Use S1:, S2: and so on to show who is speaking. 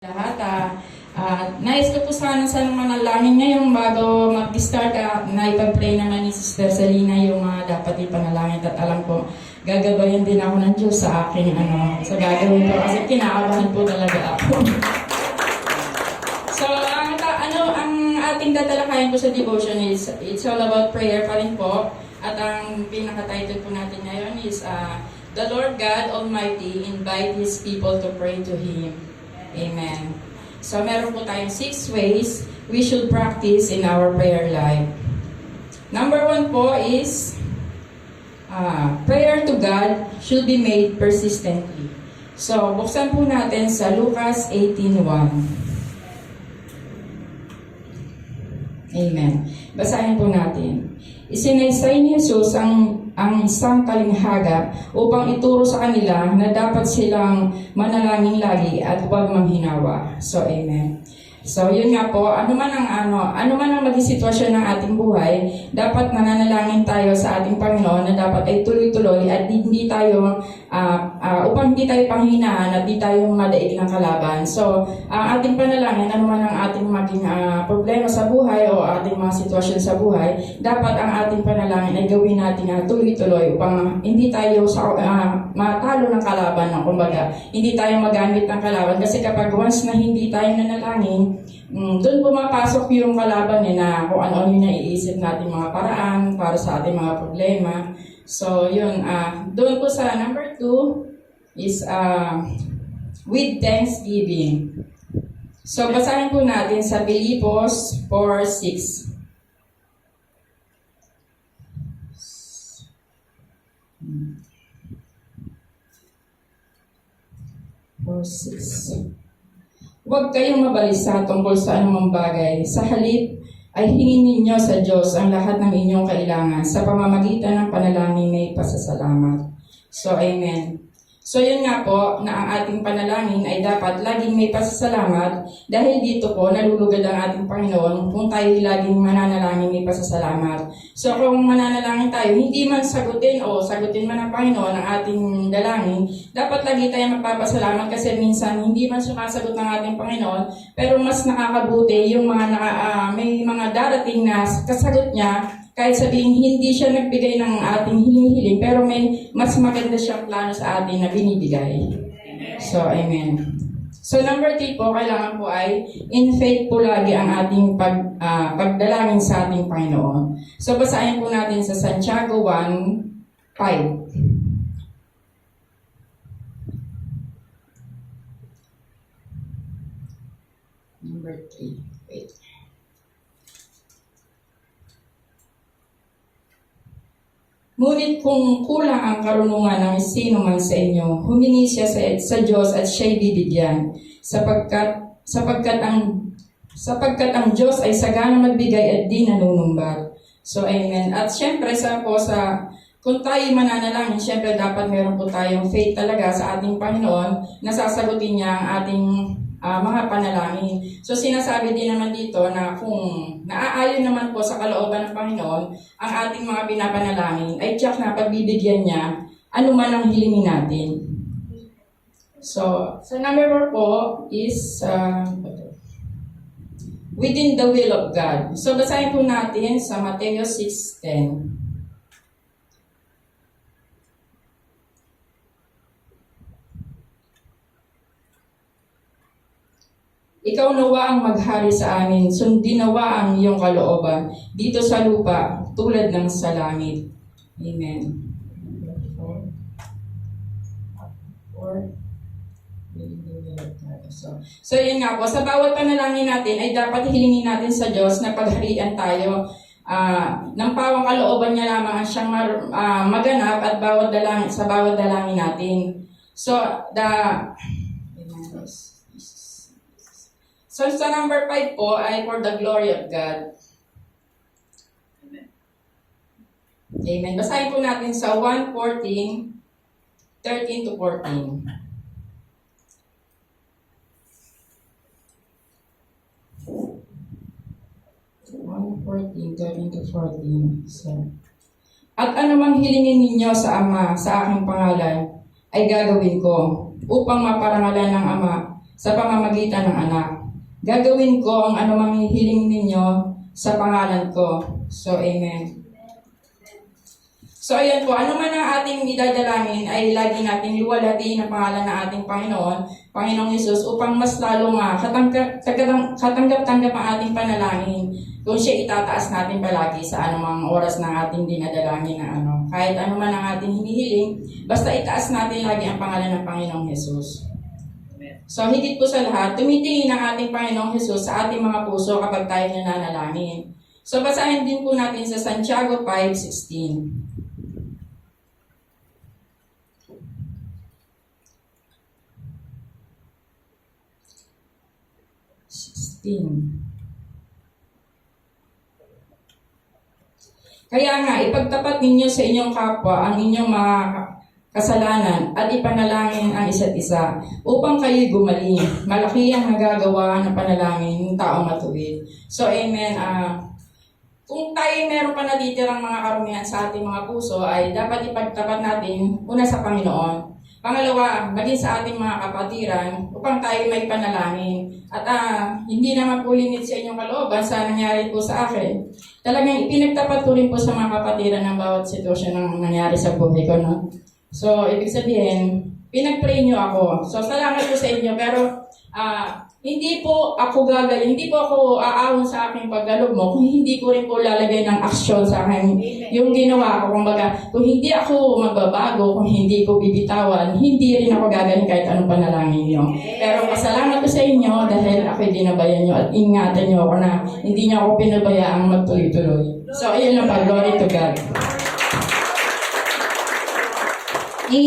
S1: Lahat, ah, ah, nais ko po sana sa manalangin ngayon bago mag-start, ah, naipag-pray naman ni Sister Selena yung mga dapat ipanalangin at alam ko, gagabayan din ako ng Diyos sa aking ano, sa gagawin ko kasi kinakabahan po talaga ako. so, ang, ta- ano, ang ating tatalakayin po sa devotion is, it's all about prayer pa rin po. At ang pinaka-title po natin ngayon is, ah, The Lord God Almighty invite His people to pray to Him. Amen. So, meron po tayong six ways we should practice in our prayer life. Number one po is, ah, prayer to God should be made persistently. So, buksan po natin sa Lucas 18.1. Amen. Basahin po natin. Isinaysay ni Jesus ang, ang isang kalinghaga upang ituro sa kanila na dapat silang manalangin lagi at huwag manghinawa. So, Amen. So, yun nga po, ano man ang ano, ano man ang maging sitwasyon ng ating buhay, dapat nananalangin tayo sa ating Panginoon na dapat ay tuloy-tuloy at hindi tayo, ah, ah, upang hindi tayo panghinaan at hindi tayo madaig ng kalaban. So, ang ating panalangin, ano man ang ating maging ah, problema sa buhay o ating mga sitwasyon sa buhay, dapat ang ating panalangin ay gawin natin na tuloy-tuloy upang hindi tayo sa, ah, matalo ng kalaban, no? kumbaga, hindi tayo magamit ng kalaban. Kasi kapag once na hindi tayo nanalangin, mm, doon pumapasok yung kalaban eh, na kung ano-ano yung naiisip natin mga paraan para sa ating mga problema. So, yun, ah doon po sa number two is ah with thanksgiving. So, basahin po natin sa Pilipos 4.6. Four, six. Huwag kayong mabalisa tungkol sa anumang bagay. Sa halip, ay hingin ninyo sa Diyos ang lahat ng inyong kailangan sa pamamagitan ng panalangin may pasasalamat. So, Amen. So, yun nga po, na ang ating panalangin ay dapat laging may pasasalamat dahil dito po nalulugad ang ating Panginoon kung tayo laging mananalangin may pasasalamat. So, kung mananalangin tayo, hindi man sagutin o sagutin man ng Panginoon ang ating dalangin, dapat lagi tayo magpapasalamat kasi minsan hindi man sumasagot ng ating Panginoon, pero mas nakakabuti yung mga naka, ah, may mga darating na kasagot niya kahit sabihin hindi siya nagbigay ng ating hinihiling, pero may mas maganda siyang plano sa atin na binibigay. So, amen. So, number three po, kailangan po ay in faith po lagi ang ating pag, ah, pagdalangin sa ating Panginoon. So, basahin po natin sa Santiago 1, 5. Number three. Wait. Ngunit kung kulang ang karunungan ng sino man sa inyo, humingi siya sa, sa Diyos at siya'y bibigyan, sapagkat, sapagkat ang sapagkat ang Diyos ay sagana magbigay at di nanunumbat. So, amen. At syempre, sa po sa, kung tayo mananalangin, syempre dapat meron po tayong faith talaga sa ating Panginoon na sasagutin niya ang ating ah, mga panalangin. So, sinasabi din naman dito na kung naaayon naman po sa kalooban ng Panginoon, ang ating mga pinapanalangin ay tiyak na pagbibigyan niya ano man ang hilingin natin. So, sa number four po is uh, within the will of God. So, basahin po natin sa Mateo 6.10. Ikaw nawa ang maghari sa amin, sundin nawa ang iyong kalooban, dito sa lupa, tulad ng sa langit. Amen. So, so yun nga po, sa bawat panalangin natin ay dapat hilingin natin sa Diyos na pagharian tayo ah ng pawang kalooban niya lamang ang siyang mar- ah, maganap at bawat dalangin, sa bawat dalangin natin. So, the So, number 5 po ay for the glory of God. Amen. Basahin po natin sa 1.14, 13 to 14. One fourteen, thirteen to fourteen. So, at anumang hilingin ninyo sa Ama sa aking pangalan ay gagawin ko upang maparangalan ng Ama sa pamamagitan ng anak. Gagawin ko ang anumang hiling ninyo sa pangalan ko. So, Amen. So, ayan po, ano man ang ating idadalangin ay lagi nating luwalhatiin ang pangalan ng ating Panginoon, Panginoong Yesus, upang mas lalo nga katanggap- katanggap- katanggap-tanggap ang ating panalangin kung siya itataas natin palagi sa anumang oras ng ating dinadalangin na ano. Kahit ano man ang ating hinihiling, basta itaas natin lagi ang pangalan ng Panginoong Yesus. So, higit po sa lahat, tumitingin ang ating Panginoong Hesus sa ating mga puso kapag tayo nananalangin. So, basahin din po natin sa Santiago 5.16. Sixteen. Kaya nga, ipagtapat ninyo sa inyong kapwa ang inyong mga kasalanan at ipanalangin ang isa't isa upang kayo'y gumaling. Malaki ang nagagawa ng panalangin ng taong matuwid. So, amen. ah kung tayo meron pa natitirang mga karumihan sa ating mga puso, ay dapat ipagtapat natin una sa Panginoon. Pangalawa, maging sa ating mga kapatiran upang tayo may panalangin. At ah, hindi naman po limit sa inyong kalooban sa nangyari po sa akin. Talagang ipinagtapat ko rin po sa mga kapatiran ng bawat sitwasyon ng nangyari sa buhay ko. No? So, ibig sabihin, pinag-pray niyo ako. So, salamat po sa inyo. Pero, ah, hindi po ako gagaling, hindi po ako aawon sa aking paggalog mo kung hindi ko rin po lalagay ng aksyon sa akin yung ginawa ko. Kumbaga, kung hindi ako magbabago, kung hindi ko bibitawan, hindi rin ako gagaling kahit anong panalangin niyo. Pero pasalamat ko sa inyo dahil ako'y dinabayan niyo at ingatan niyo ako na hindi niyo ako pinabayaang magtuloy-tuloy. So, ayun lang pa. Glory to God. Bye.